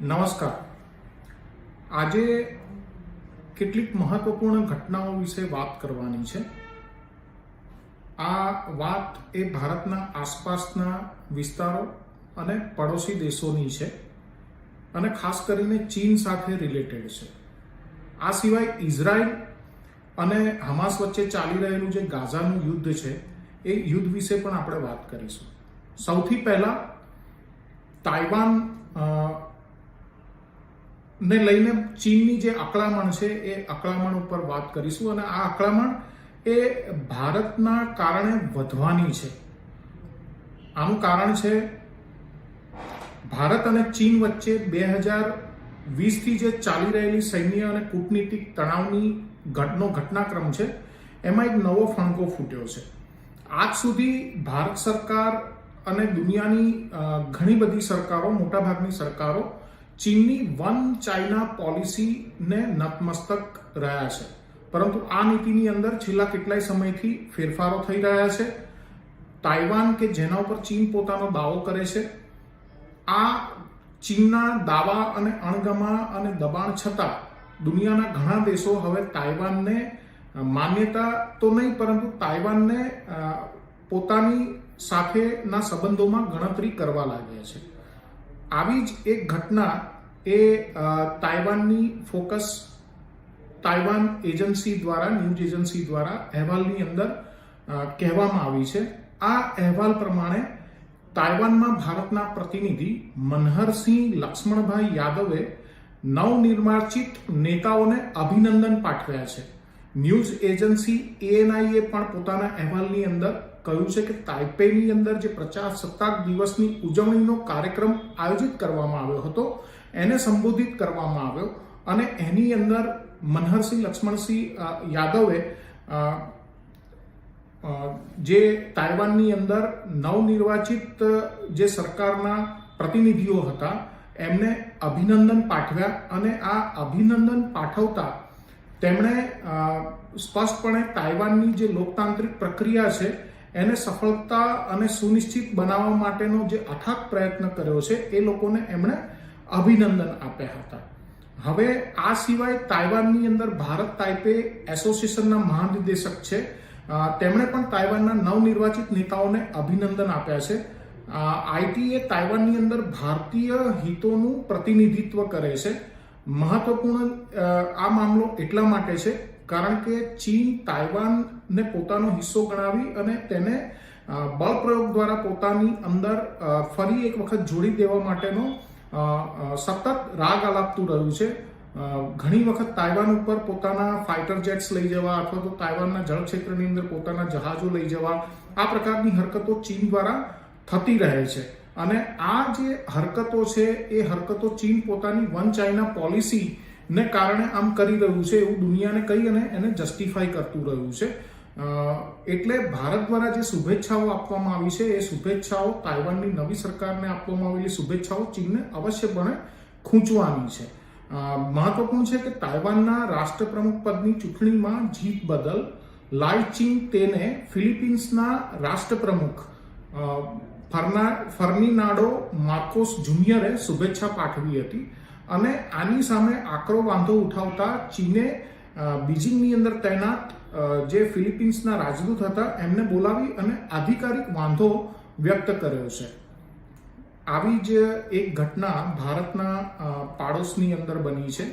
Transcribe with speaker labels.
Speaker 1: નમસ્કાર. આજે કેટલીક મહત્વપૂર્ણ ઘટનાઓ વિશે વાત કરવાની છે. આ વાત એ ભારતના આસપાસના વિસ્તારો અને પડોશી દેશોની છે અને ખાસ કરીને ચીન સાથે રિલેટેડ છે. આ સિવાય ઇઝરાયલ અને હમાસ વચ્ચે ચાલી રહેલું જે ગાઝાનું યુદ્ધ છે, એ યુદ્ધ વિશે પણ આપણે વાત કરીશું. સૌથી પહેલાં તાઇવાન ને લઈને ચીનની જે અકળામણ છે, એ અકળામણ ઉપર વાત કરીશું અને આ અકળામણ એ ભારતના કારણે વધવાની છે. આનું કારણ છે, ભારત અને ચીન વચ્ચે બે હજાર વીસથી જે ચાલી રહેલી સૈન્ય અને કૂટનીતિક તણાવની ઘટનો, ઘટનાક્રમ છે, એમાં એક નવો ફણકો ફૂટ્યો છે. આજ સુધી ભારત સરકાર અને દુનિયાની ઘણી બધી સરકારો, મોટાભાગની સરકારો ચીનની વન ચાઇના પોલિસીને નતમસ્તક રહ્યા છે. પરંતુ આ નીતિની અંદર છેલ્લા કેટલાય સમયથી ફેરફારો થઈ રહ્યા છે. તાઇવાન કે જેના ઉપર ચીન પોતાનો દાવો કરે છે, આ ચીનના દાવા અને અણગમા અને દબાણ છતાં દુનિયાના ઘણા દેશો હવે તાઇવાનને માન્યતા તો નહીં, પરંતુ તાઇવાનને પોતાની સાથેના સંબંધોમાં ગણતરી કરવા લાગ્યા છે. આવી જ એક ઘટના એ તાઇવાનની ફોકસ તાઇવાન એજન્સી દ્વારા, ન્યૂઝ એજન્સી દ્વારા અહેવાલની અંદર કહેવામાં આવી છે. આ અહેવાલ પ્રમાણે તાઇવાનમાં ભારતના પ્રતિનિધિ મનહરસિંહ લક્ષ્મણભાઈ યાદવે નવનિર્વાચિત નેતાઓને અભિનંદન પાઠવ્યા છે. ન્યૂઝ એજન્સી એએનઆઈએ પણ પોતાના અહેવાલની અંદર કહ્યું છે કે તાઇપેની અંદર જે પ્રજાસત્તાક દિવસની ઉજવણીનો કાર્યક્રમ આયોજિત કરવામાં આવ્યો હતો, એને સંબોધિત કરવામાં આવ્યો અને એની અંદર મનહરસિંહ, લક્ષ્મણસિંહ યાદવે જે તાઇવાનની અંદર નવનિર્વાચિત, જે સરકારના પ્રતિનિધિઓ હતા, એમને અભિનંદન પાઠવ્યા અને આ અભિનંદન પાઠવતા તેમણે સ્પષ્ટપણે તાઇવાનની જે લોકતાંત્રિક પ્રક્રિયા છે, એને સફળતા અને સુનિશ્ચિત બનાવવા માટેનો જે અથાગ પ્રયત્ન કર્યો છે, એ લોકોને એમણે અભિનંદન આપ્યા હતા. હવે આ સિવાય તાઇવાનની અંદર ભારત તાઇપે એસોસિએશનના મહાનિર્દેશક છે. તેમણે પણ તાઇવાનના નવનિર્વાચિત નેતાઓને અભિનંદન આપ્યા છે. આઈટીએ તાઇવાનની અંદર ભારતીય હિતોનું પ્રતિનિધિત્વ કરે છે. મહત્વપૂર્ણ આ મામલો એટલા માટે છે કારણ કે ચીન તાઇવાનને પોતાનો હિસ્સો ગણાવી અને તેને બળપ્રયોગ દ્વારા પોતાની અંદર ફરી એક વખત જોડી દેવા માટેનો સતત રાગ આલાપતું રહ્યું છે. ઘણી વખત તાઇવાન ઉપર પોતાના ફાઇટર જેટ્સ લઈ જવા અથવા તો તાઇવાનના જળક્ષેત્રની અંદર પોતાના જહાજો લઈ જવા આ પ્રકારની હરકતો ચીન દ્વારા થતી રહે છે. અને આ જે હરકતો છે, એ હરકતો ચીન પોતાની વન ચાઇના પોલિસી ને કારણે આમ કરી રહ્યું છે એવું દુનિયાને કહી અને એને જસ્ટિફાઈ કરતું રહ્યું છે. એટલે ભારત દ્વારા જે શુભેચ્છાઓ આપવામાં આવી છે, એ શુભેચ્છાઓ તાઇવાનની નવી સરકારને આપવામાં આવેલી શુભેચ્છાઓ ચીનને અવશ્યપણે ખૂંચવાની છે. મહત્વપૂર્ણ છે કે તાઇવાનના રાષ્ટ્રપ્રમુખ પદની ચૂંટણીમાં જીત બદલ લાઈ ચીન તેને ફિલિપિન્સના રાષ્ટ્રપ્રમુખ ફર્નિનાડો માર્કોસ જુનિયરે શુભેચ્છા પાઠવી હતી અને આની સામે આકરો વાંધો ઉઠાવતા ચીને બીજિંગની અંદર તૈનાત જે ફિલિપિન્સના રાજદૂત હતા એમને બોલાવી અને આધિકારિક વાંધો વ્યક્ત કર્યો છે. આવી જ એક ઘટના ભારતના પાડોશની અંદર બની છે.